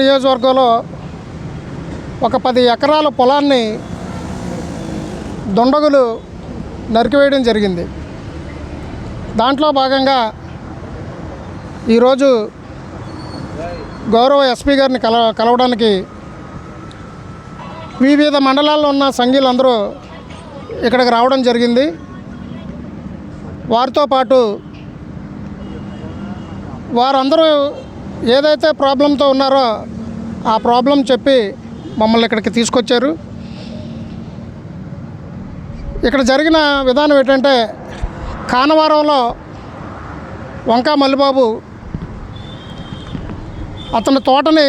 నియోజకవర్గంలో ఒక పది ఎకరాల పొలాన్ని దుండగులు నరికివేయడం జరిగింది. దాంట్లో భాగంగా ఈరోజు గౌరవ ఎస్పీ గారిని కల కలవడానికి వివిధ మండలాల్లో ఉన్న సంఘీయులందరూ ఇక్కడికి రావడం జరిగింది. వారితో పాటు వారందరూ ఏదైతే ప్రాబ్లంతో ఉన్నారో ఆ ప్రాబ్లం చెప్పి మమ్మల్ని ఇక్కడికి తీసుకొచ్చారు. ఇక్కడ జరిగిన విధానం ఏంటంటే కానవరంలో వంకా మల్లిబాబు అతని తోటని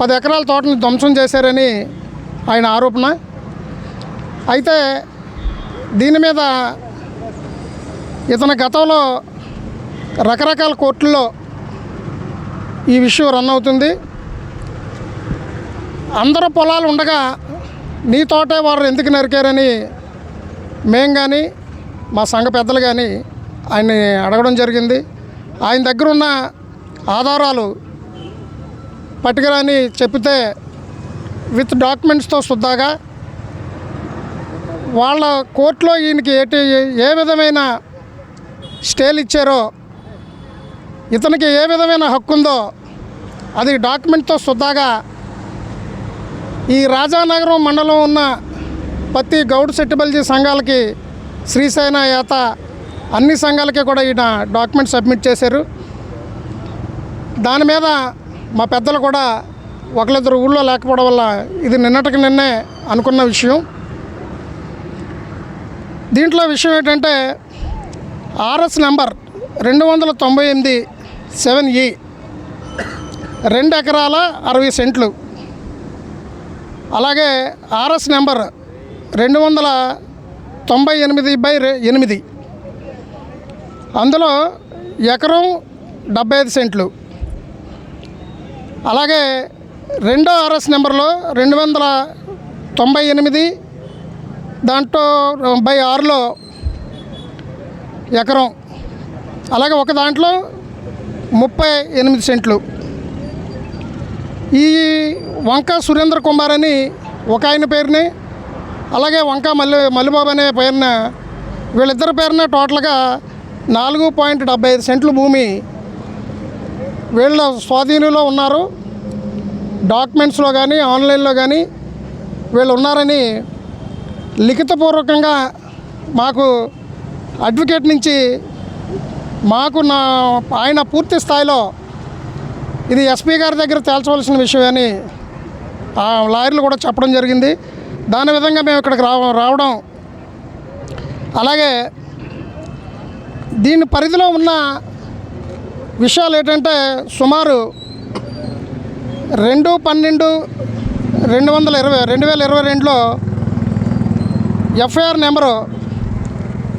పది ఎకరాల తోటని ధ్వంసం చేశారని ఆయన ఆరోపణ. అయితే దీని మీద ఇతని గతంలో రకరకాల కోర్టుల్లో ఈ విషయం రన్ అవుతుంది. అందరూ పొలాలు ఉండగా నీ తోటే వారు ఎందుకు నరికారని మేం కానీ మా సంఘ పెద్దలు కానీ ఆయన్ని అడగడం జరిగింది. ఆయన దగ్గర ఉన్న ఆధారాలు పట్టుకురాని చెప్తే విత్ డాక్యుమెంట్స్తో శుద్ధాగా వాళ్ళ కోర్టులో ఈయనకి ఏటి ఏ విధమైన స్టేలు ఇచ్చారో ఇతనికి ఏ విధమైన హక్కు ఉందో అది డాక్యుమెంట్తో సుద్దాగా ఈ రాజానగరం మండలం ఉన్న ప్రతి గౌడ్ సెట్టిబల్జీ సంఘాలకి శ్రీశైన యాత అన్ని సంఘాలకి కూడా ఈయన డాక్యుమెంట్ సబ్మిట్ చేశారు. దాని మీద మా పెద్దలు కూడా ఒకరిద్దరు ఊళ్ళో లేకపోవడం వల్ల ఇది నిన్నటికి నిన్నే అనుకున్న విషయం. దీంట్లో విషయం ఏంటంటే ఆర్ఎస్ నెంబర్ రెండు వందల తొంభై ఎనిమిది సెవెన్ ఈ రెండు ఎకరాల అరవై సెంట్లు. అలాగే ఆర్ఎస్ నెంబర్ రెండు వందల తొంభై ఎనిమిది బై ఎనిమిది. అందులో ఎకరం డెబ్బై ఐదు సెంట్లు. అలాగే రెండో ఆర్ఎస్ నెంబర్లో రెండు వందల తొంభై ఎనిమిది దాంట్లో బై ఆరులో ఎకరం. అలాగే ఒక దాంట్లో ముప్పై ఎనిమిది సెంట్లు. ఈ వంక సురేంద్ర కుమార్ అని ఒక ఆయన పేరుని అలాగే వంక మల్లి మల్లిబాబు అనే పేరున వీళ్ళిద్దరి పేరున టోటల్గా నాలుగు పాయింట్ డెబ్బై ఐదు సెంట్లు భూమి వీళ్ళ స్వాధీనంలో ఉన్నారు. డాక్యుమెంట్స్లో కానీ ఆన్లైన్లో కానీ వీళ్ళు ఉన్నారని లిఖితపూర్వకంగా మాకు అడ్వకేట్ నుంచి మాకు నా ఆయన పూర్తి స్థాయిలో ఇది ఎస్పీ గారి దగ్గర తేల్చవలసిన విషయమని ఆ లాయర్లు కూడా చెప్పడం జరిగింది. దాని విధంగా మేము ఇక్కడికి రావ రావడం అలాగే దీని పరిధిలో ఉన్న విషయాలు ఏంటంటే సుమారు రెండు పన్నెండు రెండు వందల ఇరవై రెండు వేల ఇరవై రెండులో FIR number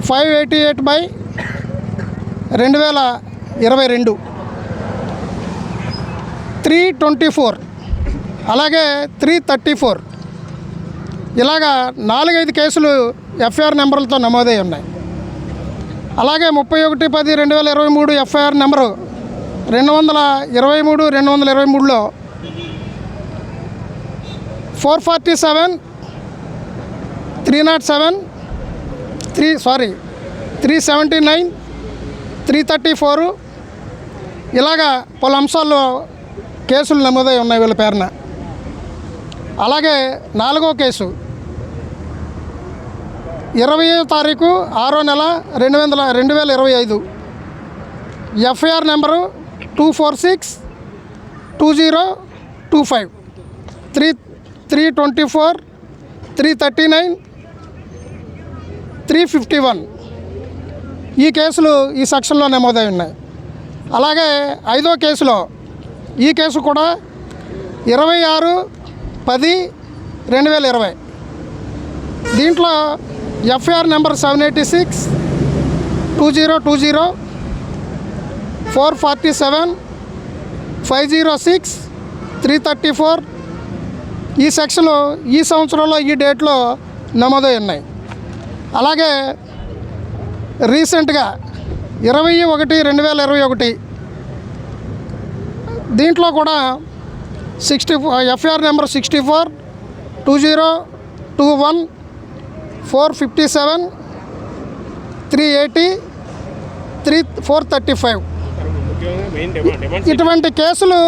five eighty eight by రెండు వేల ఇరవై రెండు. Three twenty four. అలాగే త్రీ థర్టీ ఫోర్. ఇలాగా నాలుగైదు కేసులు ఎఫ్ఐఆర్ నెంబర్లతో నమోదై ఉన్నాయి. అలాగే ముప్పై ఒకటి పది రెండు వేల ఇరవై మూడు ఎఫ్ఐఆర్ నెంబరు రెండు వందల ఇరవై మూడు రెండు వందల ఇరవై మూడులో four forty seven three not seven three sorry three seventy nine three thirty four. ఇలాగా పలు అంశాల్లో కేసులు నమోదై ఉన్నాయి వీళ్ళ పేరున. అలాగే నాలుగో కేసు. ఇరవయో తారీఖు ఆరో నెల రెండు వందల రెండు వేల ఇరవై ఐదు. FIR number two four six two zero two five. Three three twenty four three thirty nine three fifty one. ఈ కేసులు ఈ సెక్షన్లో నమోదై ఉన్నాయి. అలాగే ఐదో కేసులో ఈ కేసు కూడా ఇరవై ఆరు పది రెండు వేల ఇరవై. దీంట్లో FIR number seven eighty six two zero two zero four forty seven five zero six three thirty four ఈ సెక్షన్లు ఈ సంవత్సరంలో ఈ డేట్లో నమోదై ఉన్నాయి. అలాగే రీసెంట్గా ఇరవై ఒకటి రెండు వేల ఇరవై ఒకటి. దీంట్లో కూడా sixty FIR number sixty four two zero two one four fifty seven three eighty three four thirty five. ఇటువంటి కేసులు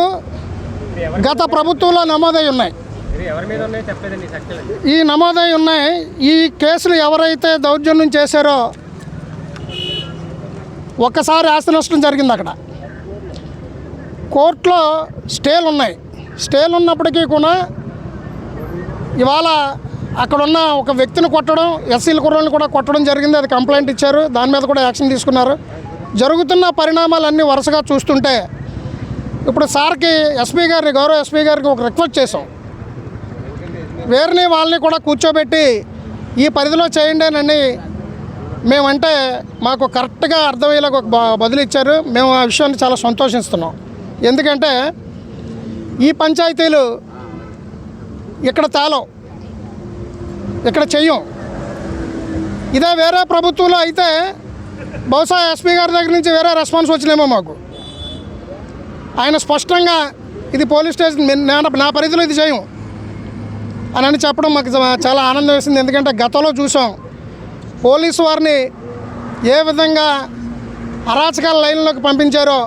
గత ప్రభుత్వంలో నమోదై ఉన్నాయి. ఈ నమోదై ఉన్నాయి. ఈ కేసులు ఎవరైతే దౌర్జన్యం చేశారో ఒక్కసారి ఆస్తి నష్టం జరిగింది అక్కడ. కోర్టులో స్టేలు ఉన్నాయి. స్టేలు ఉన్నప్పటికీ కూడా ఇవాళ అక్కడున్న ఒక వ్యక్తిని కొట్టడం ఎస్సీల కుర్రోళ్ళని కూడా కొట్టడం జరిగింది. అది కంప్లైంట్ ఇచ్చారు. దాని మీద కూడా యాక్షన్ తీసుకున్నారు. జరుగుతున్న పరిణామాలన్నీ వరుసగా చూస్తుంటే ఇప్పుడు సార్కి ఎస్పీ గారిని గౌరవ ఎస్పీ గారికి ఒక రిక్వెస్ట్ చేసాం వేరుని వాళ్ళని కూడా కూర్చోబెట్టి ఈ పరిధిలో చేయండి అని మేమంటే మాకు కరెక్ట్గా అర్థమయ్యేలాగా ఒక బదులు ఇచ్చారు. మేము ఆ విషయాన్ని చాలా సంతోషిస్తున్నాం. ఎందుకంటే ఈ పంచాయతీలు ఇక్కడ తాళం ఇక్కడ చెయ్యం. ఇదే వేరే ప్రభుత్వంలో అయితే బహుశా ఎస్పీ గారి దగ్గర నుంచి వేరే రెస్పాన్స్ వచ్చినేమో మాకు. ఆయన స్పష్టంగా ఇది పోలీస్ స్టేషన్ నా పరిధిలో ఇది చేయం అని అని చెప్పడం మాకు చాలా ఆనందం వేసింది. ఎందుకంటే గతంలో చూసాం. పోలీసు వారిని ఏ విధంగా అరాచకాల లైన్లోకి పంపించారో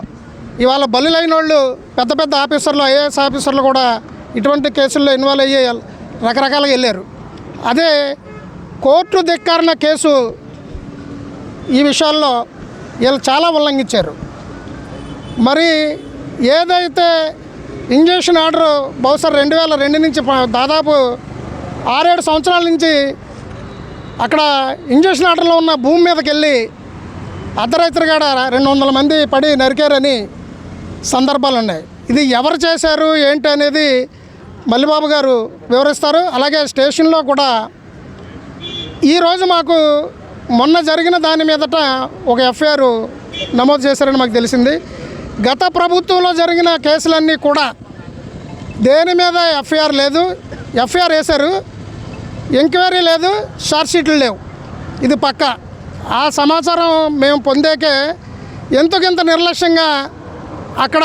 ఇవాళ బలి లైన్ వాళ్ళు పెద్ద పెద్ద ఆఫీసర్లు ఐఏఎస్ ఆఫీసర్లు కూడా ఇటువంటి కేసుల్లో ఇన్వాల్వ్ అయ్యి రకరకాలుగా వెళ్ళారు. అదే కోర్టు ధిక్కారిన కేసు ఈ విషయాల్లో వీళ్ళు చాలా ఉల్లంఘించారు. మరి ఏదైతే ఇంజక్షన్ ఆర్డర్ బహుశా రెండు వేల రెండు నుంచి దాదాపు ఆరేడు సంవత్సరాల నుంచి అక్కడ ఇంజక్షన్ ఆర్డర్లో ఉన్న భూమి మీదకి వెళ్ళి అర్ధరైతురుగాడ రెండు వందల మంది పడి నరికారని సందర్భాలు ఉన్నాయి. ఇది ఎవరు చేశారు ఏంటి అనేది మల్లిబాబు గారు వివరిస్తారు. అలాగే స్టేషన్లో కూడా ఈరోజు మాకు మొన్న జరిగిన దాని మీదట ఒక ఎఫ్ఐఆర్ నమోదు చేశారని మాకు తెలిసింది. గత ప్రభుత్వంలో జరిగిన కేసులన్నీ కూడా దేని మీద ఎఫ్ఐఆర్ లేదు. ఎఫ్ఐఆర్ వేశారు. ఎంక్వైరీ లేదు షార్ట్షీట్లు లేవు. ఇది పక్క. ఆ సమాచారం మేము పొందాకే ఎంతకింత నిర్లక్ష్యంగా అక్కడ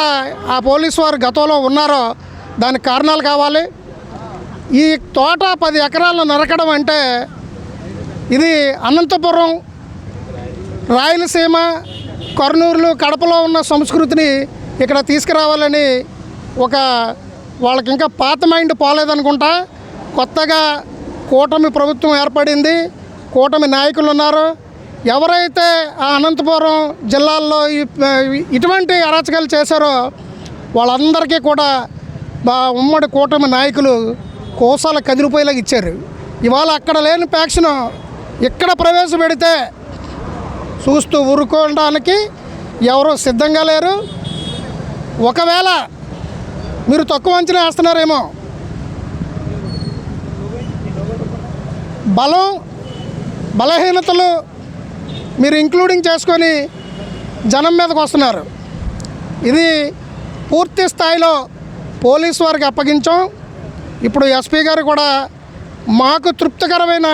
ఆ పోలీసు వారు గతంలో ఉన్నారో దానికి కారణాలు కావాలి. ఈ తోట పది ఎకరాలను నరకడం అంటే ఇది అనంతపురం రాయలసీమ కర్నూలు కడపలో ఉన్న సంస్కృతిని ఇక్కడ తీసుకురావాలని ఒక వాళ్ళకి ఇంకా పాత మైండ్ పోలేదనుకుంటా. కొత్తగా కూటమి ప్రభుత్వం ఏర్పడింది కూటమి నాయకులు ఉన్నారు. ఎవరైతే ఆ అనంతపురం జిల్లాల్లో ఇటువంటి అరాచకాలు చేశారో వాళ్ళందరికీ కూడా బా ఉమ్మడి కూటమి నాయకులు కోసాల కదిలిపోయేలాగా ఇచ్చారు. ఇవాళ అక్కడ లేని ప్యాక్షన్ ఇక్కడ ప్రవేశపెడితే చూస్తూ ఊరుకోవడానికి ఎవరు సిద్ధంగా లేరు. ఒకవేళ మీరు తక్కువ అంచనా వేస్తున్నారేమో బలం బలహీనతలు మీరు ఇంక్లూడింగ్ చేసుకొని జనం మీదకు వస్తున్నారు. ఇది పూర్తి స్థాయిలో పోలీస్ వారికి అప్పగించాం. ఇప్పుడు ఎస్పీ గారు కూడా మాకు తృప్తికరమైన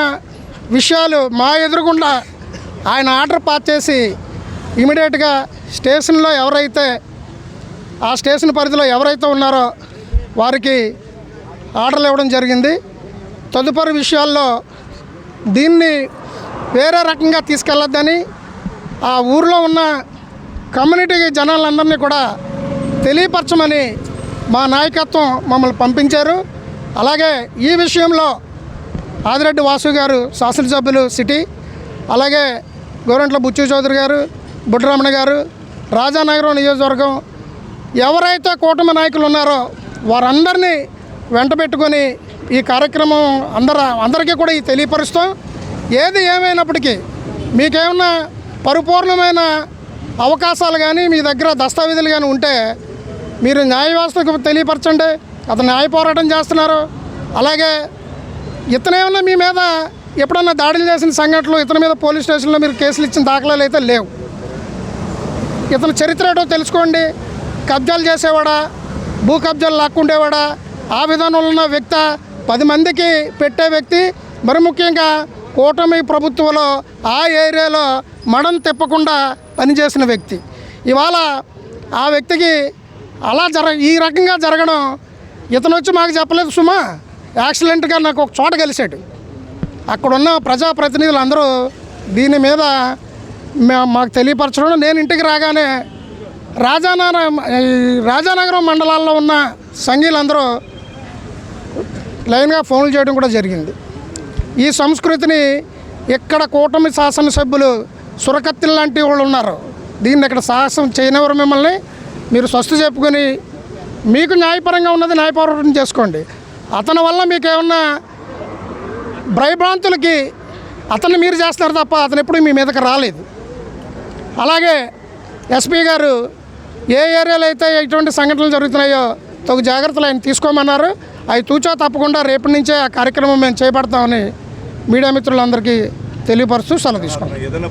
విషయాలు మా ఎదురుగుండా ఆయన ఆర్డర్ పాస్ చేసి ఇమీడియట్గా స్టేషన్లో ఎవరైతే ఆ స్టేషన్ పరిధిలో ఎవరైతే ఉన్నారో వారికి ఆర్డర్లు ఇవ్వడం జరిగింది. తదుపరి విషయాల్లో దీన్ని వేరే రకంగా తీసుకెళ్ళొద్దని ఆ ఊర్లో ఉన్న కమ్యూనిటీ జనాలందరినీ కూడా తెలియపరచమని మా నాయకత్వం మమ్మల్ని పంపించారు. అలాగే ఈ విషయంలో ఆదిరెడ్డి వాసు గారు శాసనసభ్యులు సిటీ అలాగే గోరంట్ల బుచ్చు చౌదరి గారు బుడ్డరమణ గారు రాజానగరం నియోజకవర్గం ఎవరైతే కూటమి నాయకులు ఉన్నారో వారందరినీ వెంట పెట్టుకొని ఈ కార్యక్రమం అందర అందరికీ కూడా ఈ తెలియపరుస్తాం ఏది ఏమైనప్పటికీ మీకేమన్నా పరిపూర్ణమైన అవకాశాలు కానీ మీ దగ్గర దస్తావేజులు కానీ ఉంటే మీరు న్యాయ వ్యవస్థకు తెలియపరచండి. అతను న్యాయ పోరాటం చేస్తున్నారు. అలాగే ఇతనేమన్నా మీ మీద ఎప్పుడన్నా దాడులు చేసిన సంఘటనలు ఇతని మీద పోలీస్ స్టేషన్లో మీరు కేసులు ఇచ్చిన దాఖలాలు అయితే లేవు. ఇతని చరిత్ర ఏంటో తెలుసుకోండి. కబ్జాలు చేసేవాడా? భూ కబ్జాలు లాక్కుండేవాడా? ఆ విధానంలో ఉన్న వ్యక్తి పది మందికి పెట్టే వ్యక్తి మరి ముఖ్యంగా కూటమి ప్రభుత్వంలో ఆ ఏరియాలో మడం తిప్పకుండా పనిచేసిన వ్యక్తి. ఇవాళ ఆ వ్యక్తికి అలా జర ఈ రకంగా జరగడం ఇతను వచ్చి మాకు చెప్పలేదు సుమా. యాక్సిడెంట్గా నాకు ఒక చోట కలిశాడు. అక్కడున్న ప్రజాప్రతినిధులు అందరూ దీని మీద మాకు తెలియపరచడం నేను ఇంటికి రాగానే రాజానగరం ఈ రాజానగరం మండలాల్లో ఉన్న సంఘీలందరూ లైన్గా ఫోన్లు చేయడం కూడా జరిగింది. ఈ సంస్కృతిని ఇక్కడ కూటమి శాసనసభ్యులు సురకత్తిల్ లాంటి వాళ్ళు ఉన్నారు దీన్ని ఇక్కడ సాహసం చేయనివారు మిమ్మల్ని. మీరు స్వస్థ చెప్పుకొని మీకు న్యాయపరంగా ఉన్నది న్యాయపరం చేసుకోండి. అతని వల్ల మీకు ఏమన్నా భయభ్రాంతులకి అతన్ని మీరు చేస్తున్నారు తప్ప అతను ఎప్పుడు మీ మీదకి రాలేదు. అలాగే ఎస్పీ గారు ఏ ఏరియాలో అయితే ఎటువంటి సంఘటనలు జరుగుతున్నాయో తగు జాగ్రత్తలు ఆయన తీసుకోమన్నారు. అవి తూచా తప్పకుండా రేపటి నుంచే ఆ కార్యక్రమం మేము చేపడతామని మీడియా మిత్రులందరికీ తెలియపరుస్తూ సెలవు తీసుకున్నాం ఏదైనా